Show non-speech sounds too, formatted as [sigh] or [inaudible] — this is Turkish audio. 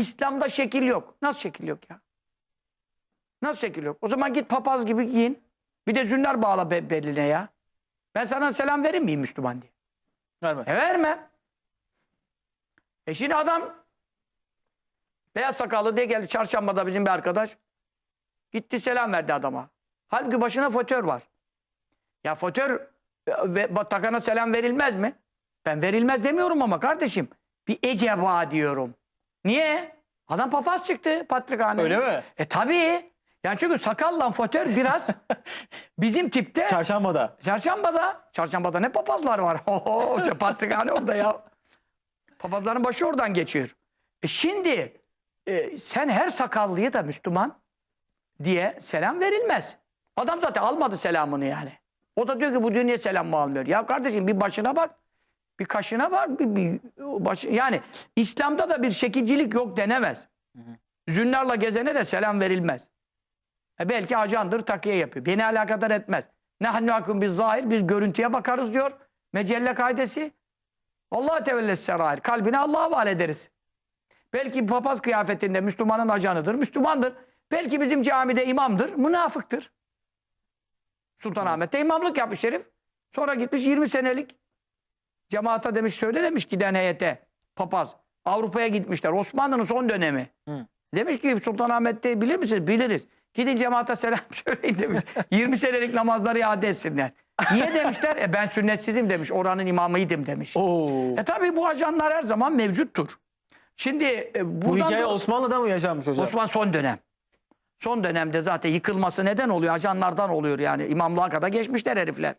İslam'da şekil yok. Nasıl şekil yok ya? Nasıl şekil yok? O zaman git papaz gibi giyin. Bir de zünler bağla be- beline ya. Ben sana selam verir miyim Müslüman diye? Verme. E verme. E şimdi adam beyaz sakallı diye geldi çarşambada bizim bir arkadaş. Gitti selam verdi adama. Halbuki başına fotör var. Ya fotör e, ve takana selam verilmez mi? Ben verilmez demiyorum ama kardeşim. Bir eceba diyorum. Niye? Adam papaz çıktı patrikhane. Öyle mi? E tabii. Yani çünkü sakalla fotör biraz [laughs] bizim tipte Çarşambada. Çarşambada. Çarşambada ne papazlar var. [laughs] Patrikhane orada ya. Papazların başı oradan geçiyor. E şimdi e, sen her sakallıyı da Müslüman diye selam verilmez. Adam zaten almadı selamını yani. O da diyor ki bu dünya selam mı almıyor? Ya kardeşim bir başına bak. Bir kaşına bak. Bir, bir baş, yani İslam'da da bir şekilcilik yok denemez. Zünnarla gezene de selam verilmez. E belki ajandır, takiye yapıyor. Beni alakadar etmez. Nahnu hakum biz zahir, biz görüntüye bakarız diyor. Mecelle kaidesi. Allah tevelles serair. Kalbini Allah'a havale ederiz. Belki papaz kıyafetinde Müslümanın ajanıdır, Müslümandır. Belki bizim camide imamdır, münafıktır. Sultanahmet'te imamlık yapmış herif. Sonra gitmiş 20 senelik cemaata demiş, söyle demiş giden heyete, papaz. Avrupa'ya gitmişler. Osmanlı'nın son dönemi. Hı. Demiş ki Sultanahmet'te bilir misiniz? Biliriz. Gidin cemaate selam [laughs] söyleyin demiş. 20 senelik namazları iade etsinler. Niye demişler? E ben sünnetsizim demiş. Oranın imamıydım demiş. Oo. E tabi bu ajanlar her zaman mevcuttur. Şimdi e, Bu hikaye da- Osmanlı'da mı yaşanmış hocam? Osman son dönem. Son dönemde zaten yıkılması neden oluyor? Ajanlardan oluyor yani. İmamlığa kadar geçmişler herifler.